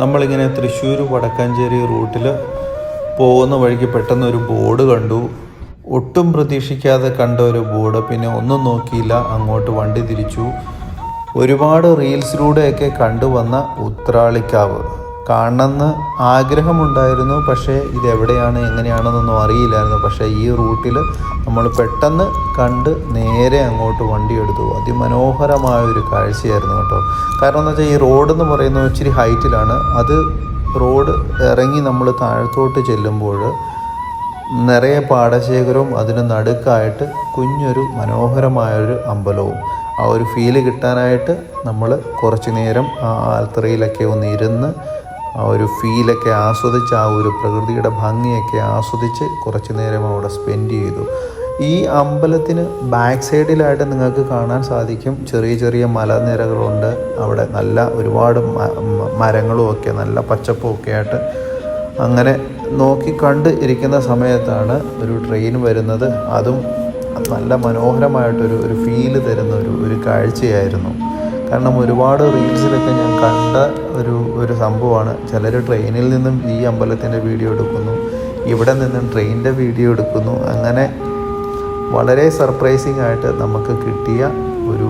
നമ്മളിങ്ങനെ തൃശ്ശൂർ വടക്കാഞ്ചേരി റൂട്ടിൽ പോകുന്ന വഴിക്ക് പെട്ടെന്ന് ഒരു ബോർഡ് കണ്ടു. ഒട്ടും പ്രതീക്ഷിക്കാതെ കണ്ട ഒരു ബോർഡ്. പിന്നെ ഒന്നും നോക്കിയില്ല അങ്ങോട്ട് വണ്ടി തിരിച്ചു. ഒരുപാട് റീൽസിലൂടെയൊക്കെ കണ്ടുവന്ന ഉത്രാളിക്കാവ്. കാണണമെന്ന് ആഗ്രഹമുണ്ടായിരുന്നു. പക്ഷേ ഇതെവിടെയാണ് എങ്ങനെയാണെന്നൊന്നും അറിയില്ലായിരുന്നു. പക്ഷേ ഈ റൂട്ടിൽ നമ്മൾ പെട്ടെന്ന് കണ്ട് നേരെ അങ്ങോട്ട് വണ്ടി എടുത്തു. അതിമനോഹരമായ ഒരു കാഴ്ചയായിരുന്നു കേട്ടോ. കാരണം എന്ന് വെച്ചാൽ ഈ റോഡ് എന്ന് പറയുന്നത് ഇച്ചിരി ഹൈറ്റിലാണ്. അത് റോഡ് ഇറങ്ങി നമ്മൾ താഴത്തോട്ട് ചെല്ലുമ്പോൾ നിറയെ പാടശേഖരവും അതിന് നടുക്കായിട്ട് കുഞ്ഞൊരു മനോഹരമായൊരു അമ്പലവും. ആ ഒരു ഫീൽ കിട്ടാനായിട്ട് നമ്മൾ കുറച്ച് നേരം ആ ആൽത്തറയിലൊക്കെ ഒന്ന് ഇരുന്ന് ആ ഒരു ഫീലൊക്കെ ആസ്വദിച്ച് ആ ഒരു പ്രകൃതിയുടെ ഭംഗിയൊക്കെ ആസ്വദിച്ച് കുറച്ച് നേരം അവിടെ സ്പെൻഡ് ചെയ്തു. ഈ അമ്പലത്തിന് ബാക്ക് സൈഡിലായിട്ട് നിങ്ങൾക്ക് കാണാൻ സാധിക്കും. ചെറിയ ചെറിയ മലനിരകളുണ്ട്. അവിടെ നല്ല ഒരുപാട് മരങ്ങളും ഒക്കെ നല്ല പച്ചപ്പും ഒക്കെ ആയിട്ട് അങ്ങനെ നോക്കി കണ്ട് ഇരിക്കുന്ന സമയത്താണ് ഒരു ട്രെയിൻ വരുന്നത്. അതും നല്ല മനോഹരമായിട്ടൊരു ഒരു ഫീൽ തരുന്ന ഒരു ഒരു കാഴ്ചയായിരുന്നു. കാരണം ഒരുപാട് റീൽസിലൊക്കെ ഞാൻ കണ്ട ഒരു ഒരു സംഭവമാണ്. ചിലർ ട്രെയിനിൽ നിന്നും ഈ അമ്പലത്തിന്റെ വീഡിയോ എടുക്കുന്നു ഇവിടെ നിന്നും ട്രെയിനിന്റെ വീഡിയോ എടുക്കുന്നു. അങ്ങനെ വളരെ സർപ്രൈസിങ് ആയിട്ട് നമുക്ക് കിട്ടിയ ഒരു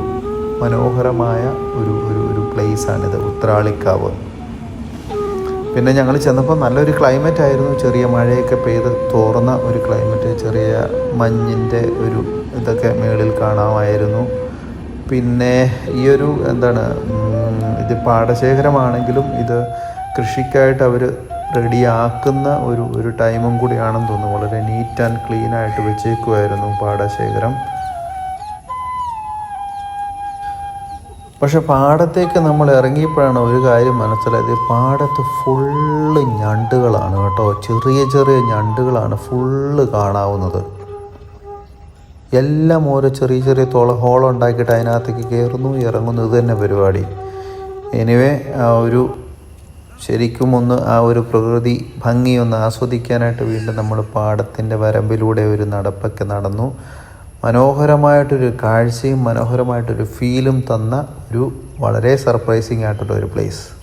മനോഹരമായ ഒരു ഒരു ഒരു പ്ലേസാണിത് ഉത്രാളിക്കാവ്. പിന്നെ ഞങ്ങൾ ചെന്നപ്പോൾ നല്ലൊരു ക്ലൈമറ്റ് ആയിരുന്നു. ചെറിയ മഴയൊക്കെ പെയ്ത് തോർന്ന ഒരു ക്ലൈമറ്റ് ചെറിയ മഞ്ഞിന്റെ ഒരു ഇതൊക്കെ മേളിൽ കാണാമായിരുന്നു. പിന്നെ ഈ ഒരു എന്താണ് ഇത് പാടശേഖരമാണെങ്കിലും ഇത് കൃഷിക്കായിട്ട് അവർ റെഡിയാക്കുന്ന ഒരു ഒരു ടൈമും കൂടിയാണെന്ന് തോന്നുന്നു. വളരെ നീറ്റ് ആൻഡ് ക്ലീൻ ആയിട്ട് വെച്ചേക്കുമായിരുന്നു പാടശേഖരം. പക്ഷെ പാടത്തേക്ക് നമ്മൾ ഇറങ്ങിയപ്പോഴാണ് ഒരു കാര്യം മനസ്സിലായത്. പാടത്ത് ഫുള്ള് ഞണ്ടുകളാണ് കേട്ടോ. ചെറിയ ചെറിയ ഞണ്ടുകളാണ് ഫുള്ള് കാണാവുന്നത്. എല്ലാം ഓരോ ചെറിയ ചെറിയ തോള ഹോളുണ്ടാക്കിയിട്ട് അതിനകത്തേക്ക് കയറുന്നു ഇറങ്ങുന്നു. ഇത് തന്നെ പരിപാടി. എനിവേ ആ ഒരു ശരിക്കും ഒന്ന് ആ ഒരു പ്രകൃതി ഭംഗി ഒന്ന് ആസ്വദിക്കാനായിട്ട് വീണ്ടും നമ്മൾ പാടത്തിന്റെ വരമ്പിലൂടെ ഒരു നടപ്പൊക്കെ നടന്നു. മനോഹരമായിട്ടൊരു കാഴ്ചയും മനോഹരമായിട്ടൊരു ഫീലും തന്ന ഒരു വളരെ സർപ്രൈസിങ് ആയിട്ടുള്ള ഒരു പ്ലേസ്